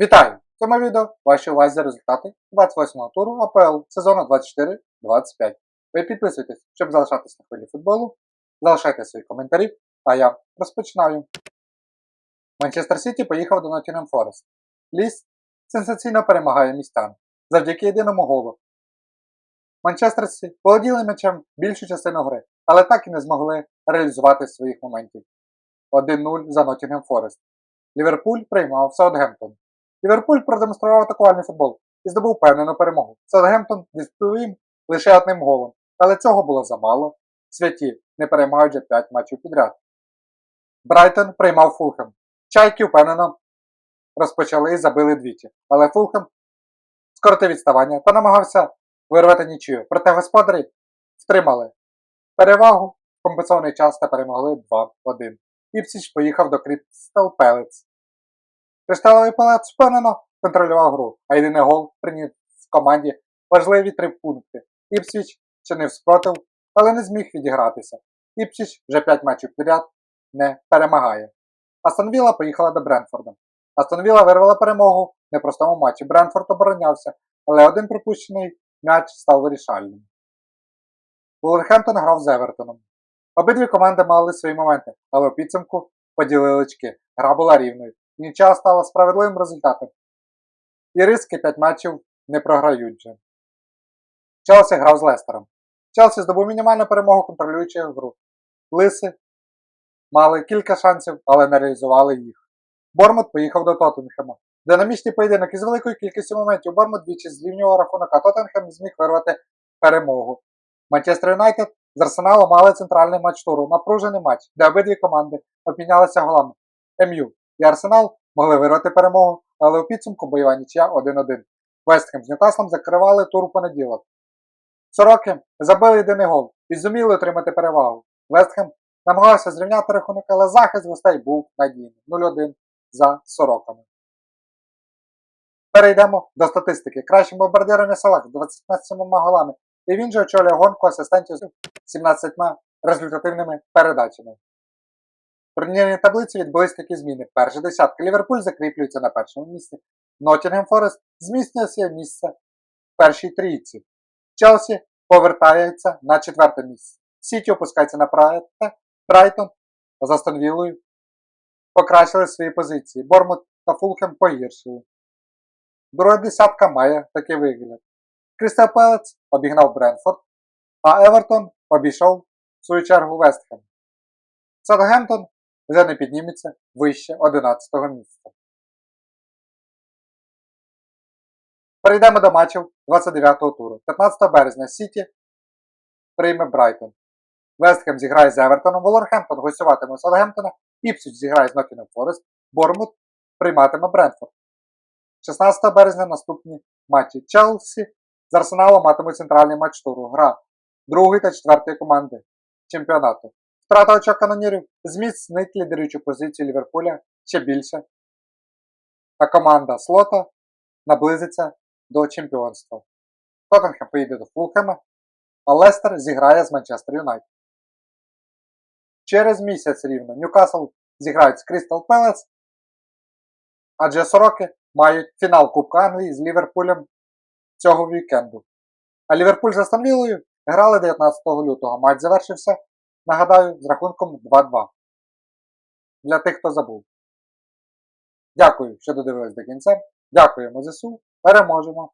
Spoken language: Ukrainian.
Вітаю! В цьому відео ваші увазі результати 28-го туру АПЛ сезону 24-25. Ви підписуйтесь, щоб залишатись на хвилі футболу, залишайте свої коментарі, а я розпочинаю. Манчестер Сіті поїхав до Ноттінгем Форест. Ліс сенсаційно перемагає містян завдяки єдиному голу. Манчестерці володіли м'ячем більшу частину гри, але так і не змогли реалізувати своїх моментів. 1-0 за Ноттінгем Форест. Ліверпуль приймав Саутгемптон. Ліверпуль продемонстрував атакувальний футбол і здобув впевнену перемогу. Саутгемптон відповів лише одним голом, але цього було замало. Святі не переймають вже 5 матчів підряд. Брайтон приймав Фулхем. Чайки впевнено розпочали і забили двічі, але Фулхем скоротив відставання та намагався вирвати нічию. Проте господарі втримали перевагу компенсований час та перемогли 2-1. Іпсіч поїхав до Крістал Пелець. Кришталевий палац впевнено контролював гру, а єдиний гол приніс команді важливі три пункти. Іпсвіч чинив спротив, але не зміг відігратися. Іпсвіч вже 5 матчів підряд не перемагає. Астон Вілла поїхала до Бренфорда. Астон Вілла вирвала перемогу в непростому матчі. Бренфорд оборонявся, але один пропущений м'яч став вирішальним. Вулверхемптон грав з Евертоном. Обидві команди мали свої моменти, але у підсумку поділили очки. Гра була рівною. Нічия стала справедливим результатом. І риски 5 матчів не програють же. Челсі грав з Лестером. Челсі здобув мінімальну перемогу, контролюючи гру. Лиси мали кілька шансів, але не реалізували їх. Бормут поїхав до Тоттенхема. Динамічний поєдинок із великою кількістю моментів Бормут двічі зрівнював рахунок, а Тоттенхем зміг вирвати перемогу. Манчестер Юнайтед з Арсеналом мали центральний матч туру, напружений матч, де обидві команди обмінялися голами. МЮ і Арсенал могли вирвати перемогу, але у підсумку бойова нічия 1-1. Вестхем з Ньюкаслом закривали тур у понеділок. Сороки забили єдиний гол і зуміли отримати перевагу. Вестхем намагався зрівняти рахунок, але захист гостей був надійний 0-1 за сороками. Перейдемо до статистики. Кращим бомбардиром є Салах з 27 голами, і він же очолює гонку асистентів з 17 результативними передачами. Турнірній таблиці відбулись такі зміни. Перша десятка Ліверпуль закріплюється на першому місці. Ноттінгем Форест зміцнює своє місце в першій трійці. Челсі повертається на четверте місце. Сіті опускається на прайте. Брайтон з Астон Віллою покращили свої позиції. Бормут та Фулхем погіршили. Друга десятка має такий вигляд. Крістал Пелець обігнав Бренфорд, а Евертон обійшов в свою чергу Вестхем. Саутгемптон вже не підніметься вище 11 місця. Перейдемо до матчів 29-го туру. 15 березня Сіті прийме Брайтон. Вестхем зіграє з Евертоном, Волорхемптон гостюватиме Саутгемптона, Іпсвіч зіграє з Ноттінгем Форест, Бормут прийматиме Брентфорд. 16 березня наступні матчі Челсі з Арсеналом матимуть центральний матч туру. Гра другої та четвертої команди чемпіонату. Втрата очок канонірів зміцнить лідерючу позицію Ліверпуля ще більше, а команда Слота наблизиться до чемпіонства. Тоттенхем поїде до Фулхема, а Лестер зіграє з Манчестер Юнайтед. Через місяць рівно Ньюкасл зіграють з Крістал Пелес, адже сороки мають фінал Кубка Англії з Ліверпулем цього вікенду. А Ліверпуль з Астонвілою грали 19 лютого. Матч завершився, нагадаю, з рахунком 2-2. Для тих, хто забув. Дякую, що додивились до кінця. Дякуємо ЗСУ. Переможемо!